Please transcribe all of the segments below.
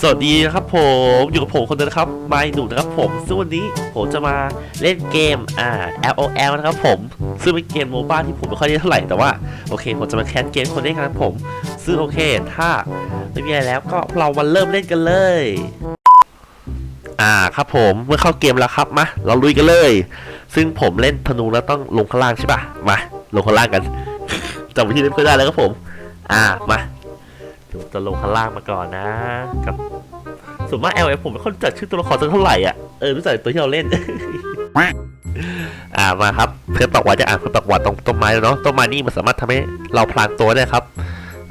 สวัสดีนะครับผมอยู่กับผมคนเดิมนครับไมหนูนะครับผมซึ่งวันนี้ผมจะมาเล่นเกมอ่า LOL นะครับผมซึ่งเป็นเกมโมบ้าที่ผมไม่ค่อยเล่นเท่าไหร่แต่ว่าโอเคผมจะมาแคสเกมคนเล่นกันครับผม ซึ่งโอเคถ้าไม่มีอะไรแล้วก็เรามาเริ่มเล่นกันเลย อ่าครับผมเมื่อเข้าเกมแล้วครับมาเราลุยกันเลย ซึ่งผมเล่นธนูแล้วต้องลงข้างล่างใช่ปะมาลงข้างล่างกันจำวิธีเล่นเพื่อได้แล้วครับผม อ่ามา ดี๋ยวจะลงข้างล่างมาก่อนนะกับส่วนมาก L F ผมไม่ค่อยรู้จักชื่อตัวละครสักเท่าไหร่อะเออรู้จักแต่ตัวที่เราเล่น อ่ามาครับเพื่อนตอกวัดจะอ่านเพื่อนตอกวัดตรงต้นไม้แล้วเนาะต้นไม้นี่มันสามารถทำให้เราพลางตัวได้ครับ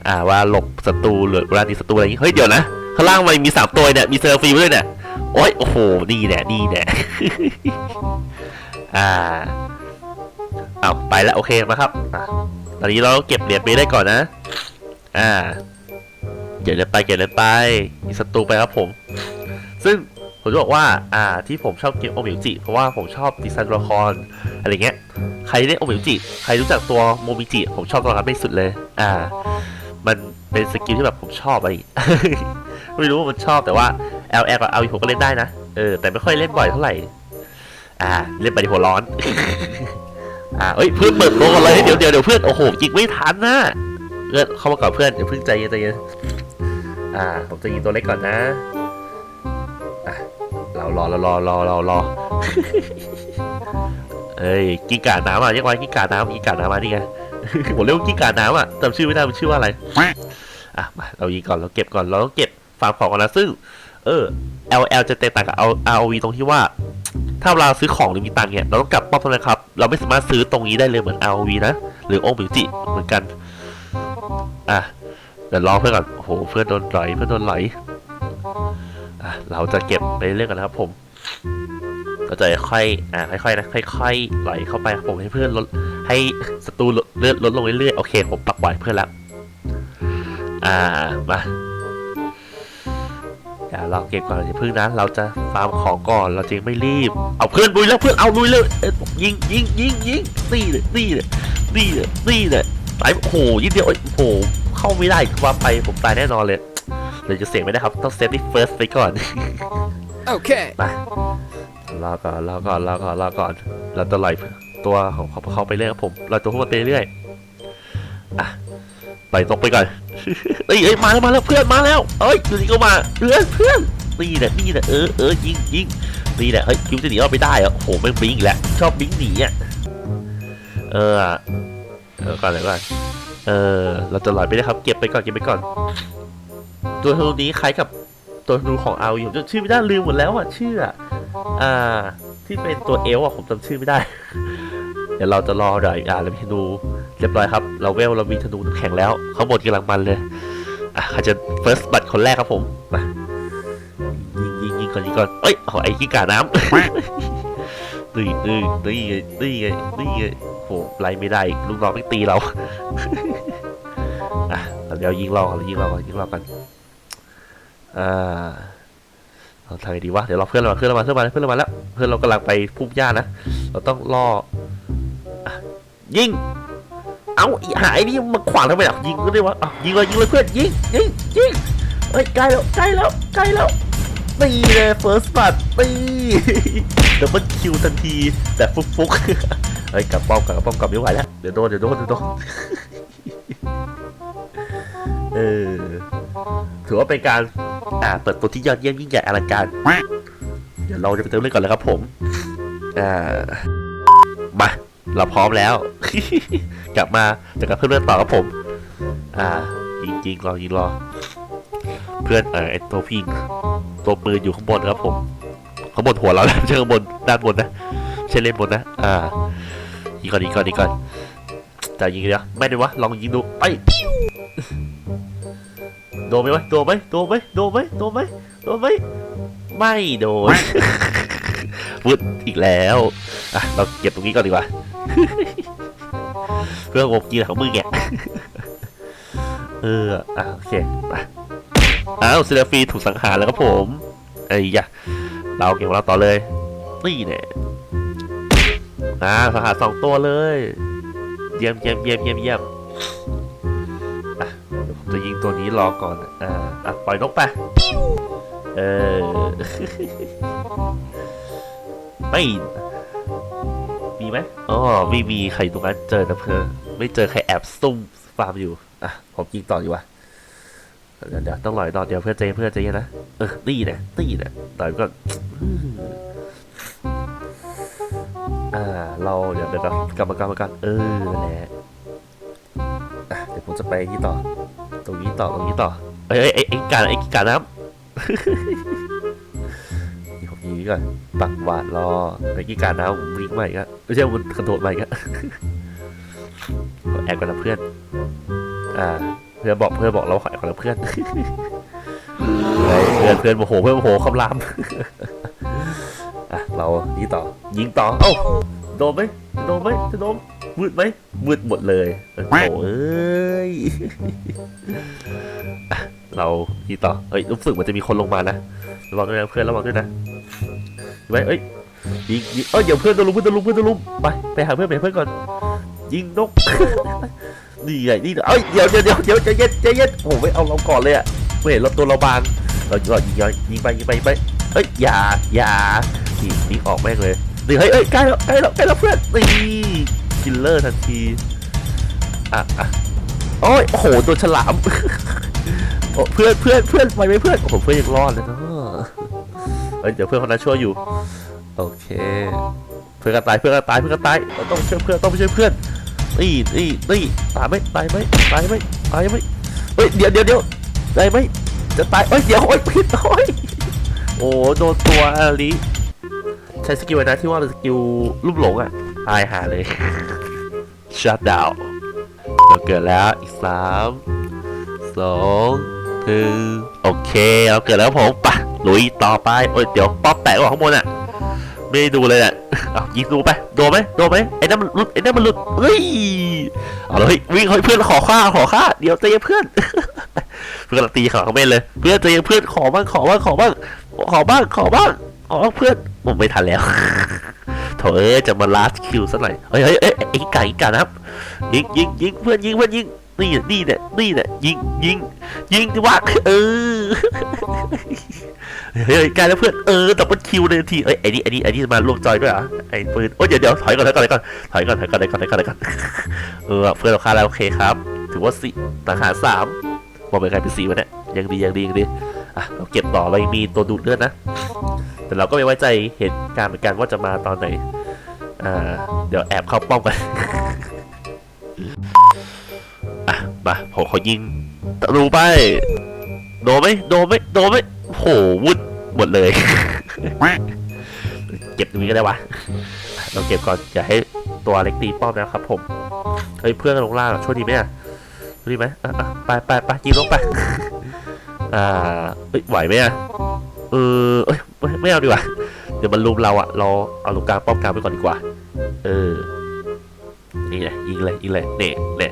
อ่าว่าหลบศัตรูหรือเวลาหนีศัตรูอะไรอย่างงี้เฮ้ยเดี๋ยวนะข้างล่างมันมีสามตัวเนี่ยมีเซอร์ฟีด้วยเนี่ยโอ้ยโอ้โหนี่แหละนี่แหละอ่าเอาไปแล้วโอเคมาครับอะตอนนี้เราเก็บเหรียญไปได้ก่อนนะ อ่า เก็บเหรียไปเก็บเหรียไปมีศัตรูไปครับผม ซึ่งผมจะบอกว่าอ่าที่ผมชอบเกมโอมิวจิเพราะว่าผมชอบดีไซน์ตัวละครอะไรเงี้ยใครเล่นโอมิวจิใครรู้จักตัวโมมิจิผมชอบตัวนั้นที่สุดเลย อ่า มันเป็นสกิลที่แบบผมชอบอะไรไม่รู้ว่ามันชอบแต่ว่า L L กับ L ผมก็เล่นได้นะเออแต่ไม่ค่อยเล่นบ่อยเท่าไหร่ อ่า เล่นไปที่หัวร้อน อ่าเอ้ยเพื่อนเปิดโลกอนเลยเดี๋ยวเดี๋ยวเดี๋ยวเพื่อนโอ้โหยิงไม่ทันนะเพื่อนเข้ามาก่อนเพื่อนเดี๋ยวเพิ่งใจเย็นใจเย็น อ่า ผมจะยิงตัวเล็กก่อนนะ อะ เรารอเรารอรอรอรอเอ้ยกิ้งก่าน้ำอะเรียกว่ากิ้งก่าน้ำกิ้งก่าน้ำมานี่ไงผมเรียกว่ากิ้งก่าน้ำอะจำชื่อไม่ได้มันชื่อว่าอะไร อะมาเรายิงก่อนเราเก็บก่อนเราต้องเก็บฟาร์มของก่อนนะซึ่ง เออ LL จะแตกต่างกับ ROV ตรงที่ว่า ถ้าเราซื้อของหรือมีตังค์เนี่ยเราต้องกลับป้อมเท่านั้นครับ เราไม่สามารถซื้อตรงนี้ได้เลยเหมือน ROV นะ หรือโอมิวจิเหมือนกัน อะ เดี๋ยวรอเพื่อนก่อนโอ้โหเพื่อนโดนไหลเพื่อนโดนไหลอะเราจะเก็บไปเรื่อยกันนะครับ ผมเราจะค่อยอะค่อยๆนะค่อยๆไหลเข้าไปครับผมให้เพื่อนลดให้ศัตรูเลือดลดลงเรื่อยๆโอเค ผมปรับไหวเพื่อนแล้วอ่ามาเดี๋ยวเราเก็บก่อนอย่าเพิ่งนะเราจะฟาร์มของก่อนเราจริงไม่รีบ เอาเพื่อนลุยแล้วเพื่อนเอาลุยเลยยิงยิงยิงยิงนี่เลยนี่เลยนี่เลยนี่เลยตายโอ้โหยิงเดียวโอ้โห เข้าไม่ได้ว่าไปผมตายแน่นอนเลยเลยจะเสียงไม่ได้ครับ ต้องเซฟที่เฟิร์สไปก่อน Okay. มารอก่อนรอก่อนรอก่อนรอก่อน เราจะไหลตัวของเขาเขาไปเรื่อยครับผม เราตัวพวกมันไปเรื่อยอะไหลตกไปก่อนเอ้ยเอ้ยมาแล้วมาแล้วเพื่อนมาแล้วเอ้ยอยู่นี่ก็มาเพื่อนเพื่อนนี่แหละนี่แหละเออเออยิงยิงนี่แหละเฮ้ยคิวจะหนีเราไปได้เหรอโอ้โหแม่งบิงอีกแล้วชอบบิงหนีอะเออเออก่อนเลยก่อน เออ เราจะไหลไปได้ครับ เก็บไปก่อน เก็บไปก่อน ตัวธนูนี้คล้ายกับตัวธนูของเอาอยู่ชื่อไม่ได้ลืมหมดแล้วอะชื่ออ่า ที่เป็นตัวเอลอะผมจำชื่อไม่ได้ เดี๋ยวเราจะรอหน่อยอ่าเรามีธนูเรียบร้อยครับ เราเวลเรามีธนูแข็งแล้ว เขาหมดกำลังมันเลย อะใครจะ first บัตคนแรกครับผมมายิงยิงยิงก่อนยิงก่อนเอ้ยเอาไอ้ขี้กาน้ำนี่นี่นี่ไงนี่ไงนี่ไง โหไล่ไม่ได้ลูกน้องไม่ตีเราอะเดี๋ยวยิงรอก่อนยิงรอก่อนยิงรอก่อนอ่าเราทำไงดีวะเดี๋ยวเราเพื่อนเรามาเพื่อนเรามาเพื่อนมาเพื่อนเรามาแล้วเพื่อนเรากำลังไปพุ่มหญ้านะเราต้องล่อยิงเอาหายนี่มาขวางทำไมอะยิงก็ได้วะยิงเลยยิงเลยเพื่อนยิงยิงยิงเฮ้ยใกล้แล้วใกล้แล้วใกล้แล้วนี่เลยเฟิร์สบัตนี่เดี๋ยวมันคิวทันทีแบบฟุกฟุก ฮ้ยกลับป้อมกลับป้อมกลับไม่ไหวแล้วเดี๋ยวโดนเดี๋ยวโดนเดี๋ยวโดนเออถือว่าเป็นการอ่าเปิดตัวที่ยอดเยี่ยมยิ่งใหญ่อลังการเดี๋ยวเราจะไปเติมเรื่องก่อนแล้วครับผมอ่ามาเราพร้อมแล้ว กลับมาจะกับเพื่อนเรื่องต่อครับผม อ่ายิงยิงรอยิงรอ เพื่อนเออไอตัวพิงตัวปืนอยู่ข้างบนครับผมข้างบนหัวเราแล้วไม่ใช่ข้างบนด้านบนนะไม่ใช่เล่นบนนะ อ่า ยิงก่อนยิงก่อนยิงก่อนจะยิงเดียวไม่ได้วะลองยิงดูไปโดนไหมวะโดนไหมโดนไหมโดนไหมโดนไหมโดนไหมไม่โดนพูดอีกแล้วอะเราเก็บตรงนี้ก่อนดีกว่า เพื่องบกินของมึงแกเอออะโอเคไปอ้าวเซเลฟีถูกสังหารแล้วครับผมไอ้ยะเราเก็บของเราต่อเลยนี่เนี่ย อ่าสังหารสองตัวเลย เยี่ยมเยี่ยมเยี่ยมเยี่ยมเยี่ยมอะเดี๋ยวผมจะยิงตัวนี้รอก่อนอ่าอะปล่อยนกไปเออไม่มีไหมอ๋อไม่มีใครตรงนั้นเจอนะเพื่อไม่เจอใครแอบซุ่มฟาร์มอยู่อะผมยิงต่อดีกว่าเดี๋ยวเดี๋ยวต้องลอยต่อเดี๋ยวเพื่อนใจเย็นเพื่อนใจเย็นะเออนี่เนี่ยตีเนี่ยต่อยก็ อ่า เราเดี๋ยวเดี๋ยวเรากรรมารกรรมาการเออนั่นแหละอะเดี๋ยวผมจะไปที่ต่อ ตรงนี้ต่อตรงนี้ต่อ เอ้ยเอ้ยเอ้ยไอ้การไอ้การน้ำ นี่ผมยิงก่อนปักหวาดรอไอ้กีการน้ำวิ่งใหม่ก็ไม่ใช่มันกระโดดใหม่ก็ แอบกันนะเพื่อน อ่า เพื่อนบอกเพื่อนบอกเราขอแอบกันนะเพื่อนเฮ้ยเพื่อนเพื่อนโมโหเพื่อนโมโหคำราม เรานี่ต่อ ยิงต่อ เอ้าโดนไหมโดนไหมจะโดนมืดไหมมืดหมดเลยโอ้เอ้ยเรานี่ต่อเอ้ยรู้สึกมันจะมีคนลงมานะระวังด้วยนะเพื่อนระวังด้วยนะไหมเอ้ยยิงยิงเอ้ยเดี๋ยวเพื่อนโดนลุมเพื่อนโดนลุมเพื่อนโดนลุมไปไปหาเพื่อนไปเพื่อนก่อน ยิงนกนี่ไงนี่เอ้ยเดี๋ยวเดี๋ยวเดี๋ยวเดี๋ยวใจเย็นใจเย็นโอ้ไม่เอาเราก่อนเลยอะไม่เห็นเราตัวเราบางเราเรายิงยิงยิงไปยิงไปยิงไปเอ้ยอย่าอย่า ยิงยิงออกแม่งเลยนี่เฮ้ยเอ้ยใกล้แล้วใกล้แล้วใกล้แล้วเพื่อนนี่คิลเลอร์ทันทีอะอะโอ้ยโอ้โหโดนฉลามโอ้เพื่อนเพื่อนเพื่อนไปไหมเพื่อนโอ้โหเพื่อนยังรอดเลยเนาะเฮ้ยเดี๋ยวเพื่อนคนนั้นช่วยอยู่ โอเค เพื่อนก็ตายเพื่อนก็ตายเพื่อนก็ตายเราต้องช่วยเพื่อนต้องไปช่วยเพื่อนนี่นี่นี่ตายไหมตายไหมตายไหมตายไหมเฮ้ยเดี๋ยวเดี๋ยวเดี๋ยวตายไหมจะตายเอ้ยเดี๋ยวโอ้ยผิดโอ้ยโอ้โดนตัวอลี ใช้สกิลนะที่ว่าเป็นสกิลลูกหลงอะตายหาเลย shut down เราเกิดแล้วอีกสามสองหนึ่งโอเคเราเกิดแล้วผมปะลุยต่อไปโอ้ยเดี๋ยวป๊อปแตกออกข้างบนอะไม่ดูเลยอะเอายิงดูไปโดนไหมโดนไหมไอ้นั่นมันหลุดไอ้นั่นมันหลุดเฮ้ยเอาเลยวิ่งเฮ้ยเพื่อนขอค่าขอค่าเดี๋ยวใจเย็นเพื่อนเพื่อนกำลังตีขาเขาเม่นเลย เพื่อนใจเย็นเพื่อนขอบ้างขอบ้างขอบ้างขอบ้างขอบ้าง อบ้างเพื่อนผมไม่ทันแล้วโถเอ้จะมาลาสคิวสักหน่อยเฮ้ยเฮ้ยเอ้ยไอ้ไก่ไก่นะครับยิงยิงยิงเพื่อนยิงเพื่อนยิงนี่นี่เนี่ยนี่เนี่ยยิงยิงยิงดิวะเออเฮ้ยใกล้แล้วเพื่อนเออดับเบิลคิวเลยทีเอ้ยไอ้นี่ไอ้นี่ไอ้นี่มารวมจอยด้วยอะไอ้ปืนโอ้ยเดี๋ยวเดี๋ยวถอยก่อนถอยก่อนถอยก่อนถอยก่อนถอยก่อนถอยก่อนถอยก่อนถอยก่อนเออเพื่อนเราฆ่าแล้วโอเคครับ ถือว่าสี่ทหารสามบอกเป็นใครเป็นสี่วะเนี่ยยังดียังดียังดี อะเราเก็บต่อเรายังมีตัวดูดเลือดนะ แต่เราก็ไม่ไว้ใจเหตุการณ์เหมือนกันว่าจะมาตอนไหนอ่าเดี๋ยวแอบเข้าป้อมไปอะมาผมขอยิงตะลุไป โดนไหมโดนไหมโดนไหมโหวุดหมดเลย เก็บตรงนี้ก็ได้วะเราเก็บก่อนอย่าให้ตัวเล็กตีป้อมนะครับผมเฮ้ยเพื่อนลงล่างช่วยดีไหมอะช่วยดีไหมไปไปไปยิงลงไป อ่าเอ้ยไหวไหมอะเออเอ้ยไม่เอาดีกว่า เดี๋ยวมันลุมเราอะ เราเอาลูกกลางป้อมกลางไปก่อนดีกว่า เออ นี่ไงยิงเลยยิงเลยเน่เน่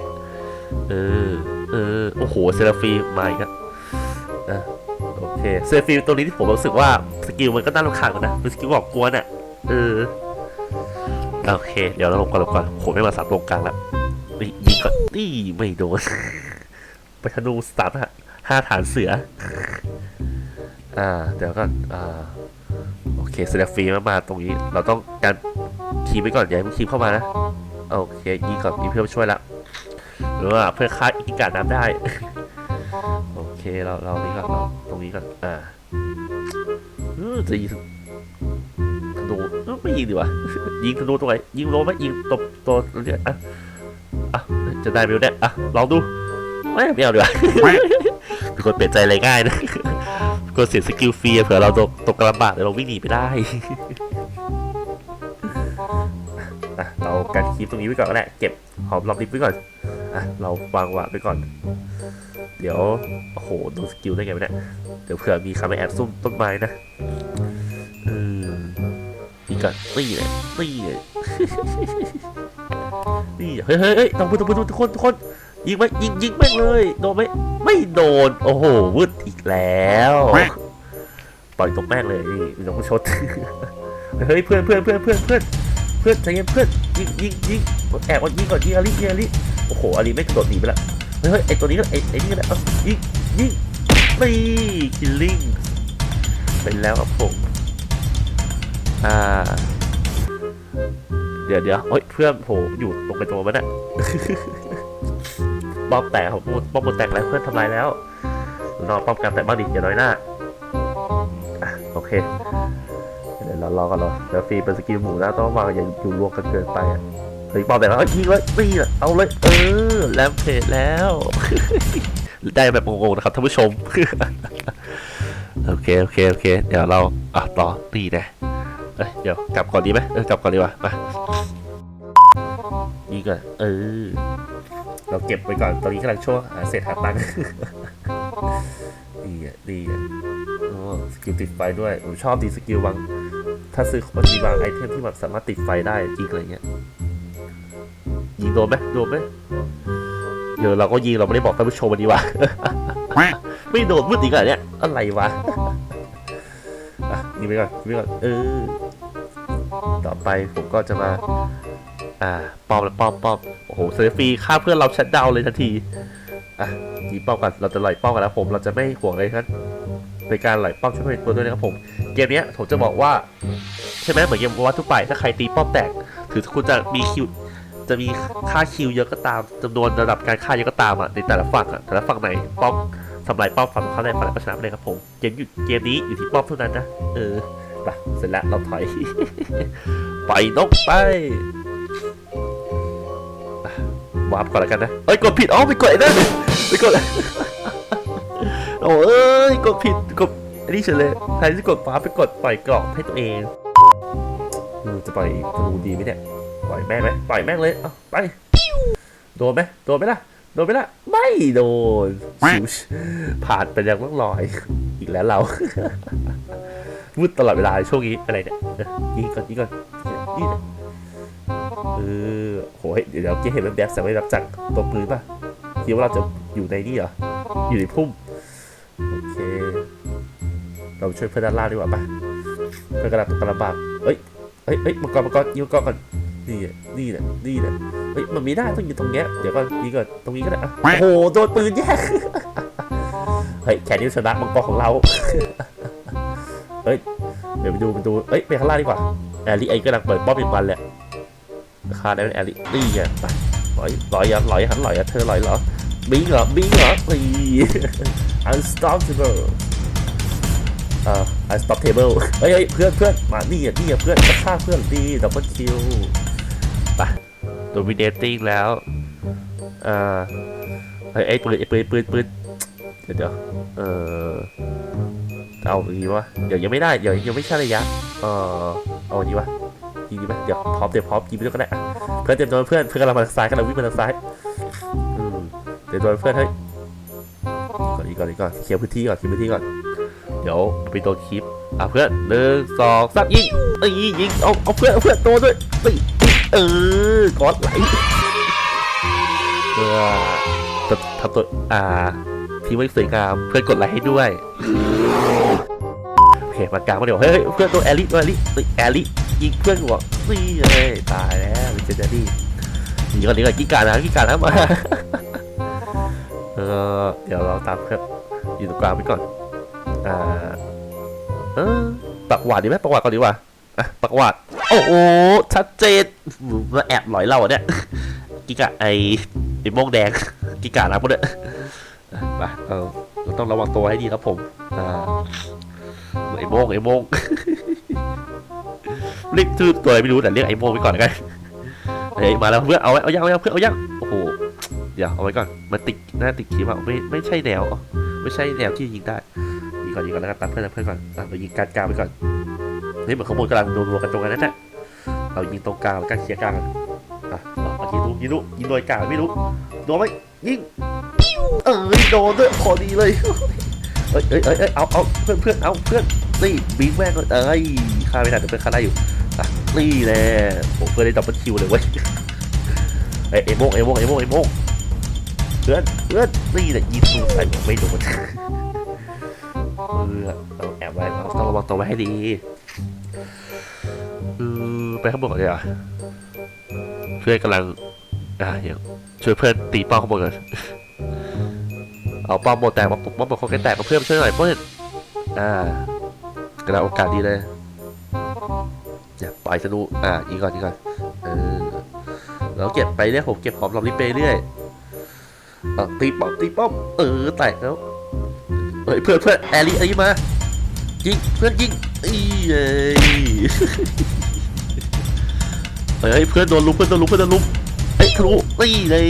เออ เออ โอ้โห เซราฟีมาอีกแล้วอะโอเค เซราฟีตัวนี้ที่ผมรู้สึกว่าสกิลมันก็น่ารำคาญกว่านะเป็นสกิลบอกกวนอะ เออ โอเค เดี๋ยวเราลงก่อนลงก่อนโหไม่มาสับตรงกลางแล้วนี่ยิงก่อนนี่ไม่โดนไปธนูสตาร์ท ห้าฐานเสือ อ่า เดี๋ยวก่อน อ่า โอเคเซราฟีมามาตรงนี้ เราต้องการคีบไว้ก่อนอย่าให้มันคีบเข้ามานะ โอเคยิงก่อนมีเพื่อนช่วยล้วหรือว่าเพื่อฆ่าอีกการน้ำได้ โอเคเราเรานี่ก่อนเราตรงนี้ก่อน อ่าเออจะยิงธนูเออไม่ยิงดีวะยิงธนูตรงไหนยิงโลไหมยิงตบตัวเนี่ยอะอะจะได้ไหมเนี่ยอะลองดูไม่ไม่เอาดีกว่า เป็นคนเปลี่ยนใจอะไรง่ายนะเป็นคนเสียสกิลฟรีเผื่อเราตกตกกระบากเดี๋ยวเราวิ่งหนีไปได้อะเราการคีบตรงนี้ไว้ก่อนก็ได้เก็บหอมรอมริบไว้ก่อนอะเราวางวางไว้ก่อน เดี๋ยวโอ้โหโดนสกิลได้ไงวะเนี่ยเดี๋ยวเผื่อมีคำไปแอบซุ่มต้นไม้นะเออนี่ก่อนนี่เลยนี่เลยนี่เฮ้ยเฮ้ยเฮ้ยต้องพูดต้องพูดทุกคนทุกคน ยิงไหมยิงยิงแม่งเลยโดนไหมไม่โดน โอ้โหวืดอีกแล้วปล่อยตกแม่งเลยนี่มีน้องชดเฮ้ยเพื่อนเพื่อนเพื่อนเพื่อนเพื่อนเพื่อนใจเย็นเพื่อนยิงยิงยิงแอบก่อนยิงก่อนยิงอาลิยิงอาลิโอ้โหอาลิไม่กระโดดหนีไปละเฮ้ยไอตัวนี้ก็ไอไอนี่ก็ได้อายิงยิงนี่คิลลิ่งเป็นแล้วครับผมอ่าเดี๋ยวเดี๋ยวเฮ้ยเพื่อนผมอยู่ตรงไปตัวมันอะ ป้อมแตกผมพูดป้อมบนแตกแล้วเพื่อนทำลายแล้วนอป้อมกลางแตกบ้างดิอย่าน้อยหน้าอะโอเคเดี๋ยวเรารอกันรอเดี๋ยวฟรีเป็นสกิลหมูนะต้องวางอย่าอยู่รวมกันเกินไปอะเฮ้ยป้อมแตกแล้วยิงเลยนี่ะเอาเลยเออแลมเพจแล้วได้แบบงงๆนะครับท่านผู้ชม โอเค โอเค โอเค เดี๋ยวเรา อะ ต่อตีนะเอ้ย เดี๋ยว กลับก่อนดีไหมเออ กลับก่อนดีกว่า มานี่ก่อน เออ เราเก็บไปก่อนตอนนี้กำลังช่วงหาเศษหาตังค์ดีอะดีอะโอ้สกิลติดไฟด้วยผมชอบดีสกิลบางถ้าซื้อมันมีบางไอเทมที่แบบสามารถติดไฟได้จริงอะไรเงี้ยยิงโดนไหมโดนไหมเดี๋ยวเราก็ยิงเราไม่ได้บอกท่านผู้ชมวันนี้ว่ะไม่โดนมืดอีกแล้วเนี่ยอะไรวะอะยิงไปก่อนยิงไปก่อนเออต่อไปผมก็จะมา อ่าปอมแล้วป้อมป้อม โอ้โหเซฟรีฆ่าเพื่อนเราชัดดาวเลยทันที อะยิงป้อมกัน เราจะไหลเป้อมกันแล้วผม เราจะไม่ห่วงเลยครับในการไหลป้อมช่วยเพื่อนตัวด้วยนะครับผม เกมนี้ผมจะบอกว่า ใช่ไหมเหมือนเกมว่าทุกไป ถ้าใครตีป้อมแตก ถือคุณจะมีคิว จะมีค่าคิวเยอะก็ตามจำนวนระดับการฆ่าเยอะก็ตามอะ ในแต่ละฝั่งอะ แต่ละฝั่งไหนป้อมทำลายป้อมฝั่งเขาได้ฝั่งไหนก็ชนะไปเลยครับผม เกมอยู่เกมนี้อยู่ที่ป้อมเท่านั้นนะ เออ ไป เสร็จแล้วเราถอย ไปนกไป วาร์ปก่อนแล้วกันนะเอ้ยกดผิดอ๋อไปกดไอ้นั่นไปกดโอ้เอ้ยกดผิดกดอันนี้เฉยเลยแทนที่กดวาร์ปไปกดปล่อยกรอบให้ตัวเองจะปล่อยธนูดีไหมเนี่ยปล่อยแม่งไหมปล่อยแม่งเลยเอาไปโดนไหมโดนไหมล่ะโดนไหมล่ะไม่โดนชิวผ่านไปยังต้องลอยอีกแล้วเรามืดตลอดเวลาช่วงนี้อะไรเนี่ยเออยิงก่อนยิงก่อนยิงก่อน เออโหยเดี๋ยวเดี๋ยวเจ๊เห็นแวบๆแต่ไม่รับจากตัวปืนป่ะคิดว่าเราจะอยู่ในนี่เหรอ อยู่ในพุ่ม โอเค เราช่วยเพื่อนด้านล่างดีกว่าป่ะเพื่อนกำลังตกกระบากเอ้ยเอ้ยเอ้ยมังกรมังกรยิงมังกรก่อนนี่อะนี่แหละนี่แหละเฮ้ยมันไม่ได้ต้องอยู่ตรงเนี้ยเดี๋ยวก่อนยิงก่อนตรงนี้ก็ได้อะโอ้โหโดนปืนแย่งเฮ้ยแขนนิ้วชนะมังกรของเราเฮ้ยเดี๋ยวไปดูไปดูเอ้ยไปข้างล่างดีกว่าแอลลี่ไอ้กำลังเปิดป้อมอีกวันแหละ คาได้เป็นแอลิตี้อะไปลอยลอยอะลอยหันลอยอะเธอลอยเหรอบิงเหรอบิงเหรอนี่ unstoppable อ่า unstoppable เฮ้ยเพื่อนเพื่อนมานี่อะนี่อะเพื่อนจะฆ่าเพื่อนดีดับเบิลคิวไป dominating แล้วอ่าเฮ้ยไอ้ปืนไอ้ปืนปืนปืนเดี๋ยวเดี๋ยวเออเอาอย่างนี้วะเดี๋ยวยังไม่ได้เดี๋ยวยังไม่ใช่ระยะเออเอาอย่างนี้วะ ยิงดีไหมเดี๋ยวพร้อมเดี๋ยวพร้อมยิงไปด้วยก็ได้เพื่อนเตรียมตัวเพื่อนเพื่อนกำลังมาทางซ้ายกำลังวิ่งมาทางซ้ายอืมเตรียมตัวเพื่อนให้ก่อนดีก่อนดีก่อนเคลียร์พื้นที่ก่อนเคลียร์พื้นที่ก่อนเดี๋ยวไปโดนคลิปอะเพื่อนหนึ่งสองสามยิงเอ้ยยิงเอาเอาเพื่อนเพื่อนตัวด้วยเอ้ยเออกอดไหลเพื่อทำตัวอ่าที่ไม่สวยงามเพื่อนกดไลค์ให้ด้วย เคมากลางมาเดี๋ยวเฮ้ยเพื่อนตัวแอลลี่ตัวแอลลี่เฮ้ยแอลลี่ยิงเพื่อนกูบอกนี่เลยตายแล้วลิเจนดารี่หนีก่อนหนีก่อนกิ้งก่านะกิ้งก่านะมาเออเดี๋ยวเราตามเพื่อนอยู่ตรงกลางไปก่อนอ่าเออปักหวาดดีไหมปักหวาดก่อนดีกว่าอะปักหวาดโอ้โหชัดเจนมาแอบหลอยเราเนี่ยกิกาไอไอโมงแดงกิก่านะพวกเนี่ยอะไปเออเราต้องระวังตัวให้ดีครับผมอ่า อโมงไอโมงเรียกชื่อตัวอะไรไม่รู้แต่เรียกไอโมงไว้ก่อนแล้วกันเฮ้ยมาแล้วเพื่อนเอาไว้เอายังเอายังเพื่อนเอายังโอ้โหเดี๋ยวเอาไว้ก่อนมันติดหน้าติดคลิปอะไม่ไม่ใช่แนวไม่ใช่แนวที่ยิงได้ยิงก่อนยิงก่อนแล้วกันตัดเพื่อนเพื่อนก่อนอะเรายิงการกลางไปก่อนนี่เหมือนขโมยกำลังโดนรัวกันตรงนั้นนั่นแหละเรายิงตรงกลางแล้วกันเคลียร์กลางอะเอายิงดูยิงดูยิงโดยกลางไม่รู้โดนไหมยิงเอ้ยโดนด้วยพอดีเลยเอ้ยเอ้ยเอ้ยเอาเอาเพื่อนเพื่อนเอาเพื่อน นี่บีบแม่งเลยเอ้ยฆ่าไม่ทันแต่เพื่อนฆ่าได้อยู่อะนี่แหละผมเพื่อนได้ดับเบิลคิวเลยเว้ยไอเอโมงเอโมงเอโมงเอโมงเพื่อนเพื่อนนี่แหละยิงสูใส่ผมไม่โดนเพื่อเราแอบไว้ต้องระวังตัวไว้ให้ดีเออไปข้างบนก่อนดีกว่าเพื่อนกำลังอ่าอย่างช่วยเพื่อนตีป้าข้างบนก่อนเอาป้อมหมดแตกมาปุ๊บป้อมหมดคนแตกมาเพื่อนช่วยหน่อยเพื่อนอ่า กระโอกาสดีเลยอย่าปล่อยธนูอ่าอีกก่อนอีกก่อนเออแล้วเก็บไปเรื่อยผมเก็บหอมรอมริบไปเรื่อยเออตีป้อมตีป้อมเออแตกแล้วเฮ้ยเพื่อนเพื่อนแอรี่แอรี่มายิงเพื่อนยิงอีเอ้ยเฮ้ยเพื่อนโดนลุมเพื่อนโดนลุมเพื่อนโดนลุมเอ้ยทะลุนี่เลย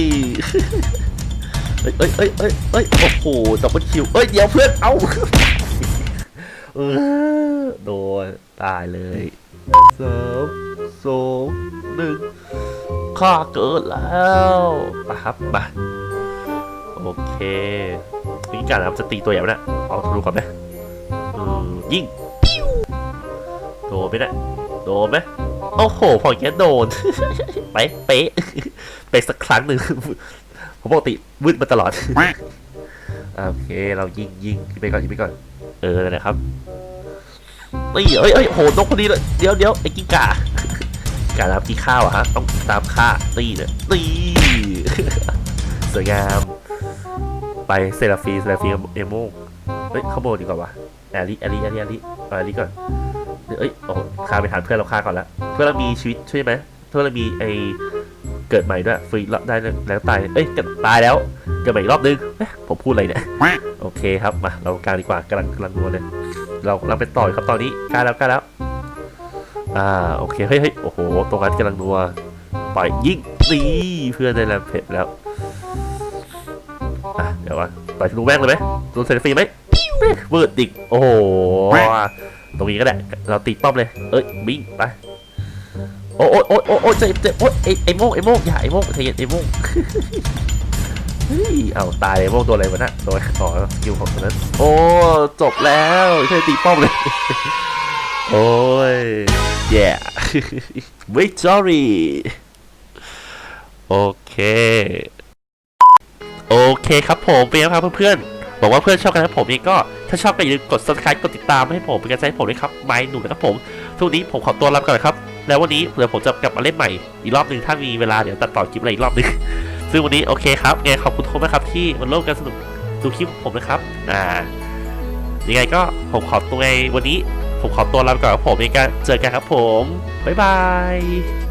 เอ้ยเอ้ยเอ้ยเอ้ยเอ้ยโอ้โหดับเบิลคิวเอ้ยเดี๋ยวเพื่อนเอา เออโดนตายเลยสามสองหนึ่งข้าเกิดแล้วมาครับมาโอเควิธีการนะครับจะตีตัวอย่างนะเอาทะลุก่อนไหมอืมยิงโดนไหมเนะโดนไหมโอ้โห พอแกโดนเป๊ะเป๊ะเป๊ะสักครั้งหนึ่งผมปกติวืดมาตลอด โอเค เรายิงยิงยิงไปก่อนยิงไปก่อน เออนั่นะครับนี่เอ้ยเอ้ยโหนกพอดีเลยเดี๋ยวเดี๋ยวไอ้กิ้งก่าการรับกินข้าวอะฮะต้องตามฆ่าตีเนี่ยตีสวยงาม ไปเซราฟีเซราฟีเอโมเฮ้ยข้าโบนดีกว่าวะแอลลี่แอลลี่แอลลี่แอลลี่แอลลี่ก่อนเอ้ยโอ้โหฆ่าไปทันเพื่อนเราฆ่าก่อนล้วเพื่อนเรามีชีวิตใช่ไหมเพื่อนเรามีไอ เกิดใหม่ด้วยฟรีรอบได้แล้วตายเอ้ยกตายแล้วเกิดใหม่อีกรอบนึงผมพูดอะไรเนี่ยโอเคครับมาเรากลางดีกว่ากำลังกำลังนัวเลยเรากำลังไปต่อยครับตอนนี้กล้าแล้วกล้าแล้วอ่าโอเคเฮ้ยเฮ้ยโอ้โหตรงนั้นกำลังนัวปล่อยยิงนี่เพื่อนได้แล้วเผ็ดแล้วอะเดี๋ยวว่าต่อยธนูแม่งเลยไหมโดนเซนฟรีไหมเวิร์ดดิกโอ้โหตรงนี้ก็ได้เราตีป้อมเลยเอ้ยบิงไป โอ้โอ้โอ้โอ้โอ้เจ็บเจ็บโอ้ยไอ้ไอโม่งไอ้โม่งอย่าไอ้โม่งใจเย็นไอ้โม่เฮ้ยเอาตายเลยโม่ตัวอะไรวะน่ะโดนต่อสกิลของตัวนั้นโอ้จบแล้วใช่ตีป้อมเลยโอ้ย yeah victory โอเค โอเคครับผมเป็นยังไงครับเพื่อนๆบอกว่าเพื่อนชอบกันนะครับผมเองก็ถ้าชอบก็อย่าลืมกด subscribe กดติดตามให้ผมเป็นกำลังใจให้ผมด้วยครับไม้หนูนะครับผมทุกนี้ผมขอตัวลาไปก่อนนะครับ แล้ววันนี้เดี๋ยวผมจะกลับมาเล่นใหม่อีกรอบหนึ่งถ้ามีเวลาเดี๋ยวตัดต่อคลิปอะไรอีกรอบหนึ่งซึ่งวันนี้โอเคครับไงขอบคุณทุกคนนะครับที่มาร่วมกันสนุกดูคลิปผมนะครับ อ่า ยังไงก็ผมขอตัวไงวันนี้ ผมขอตัวลาไปก่อนครับผมเองก็เจอกันครับผม บ๊ายบาย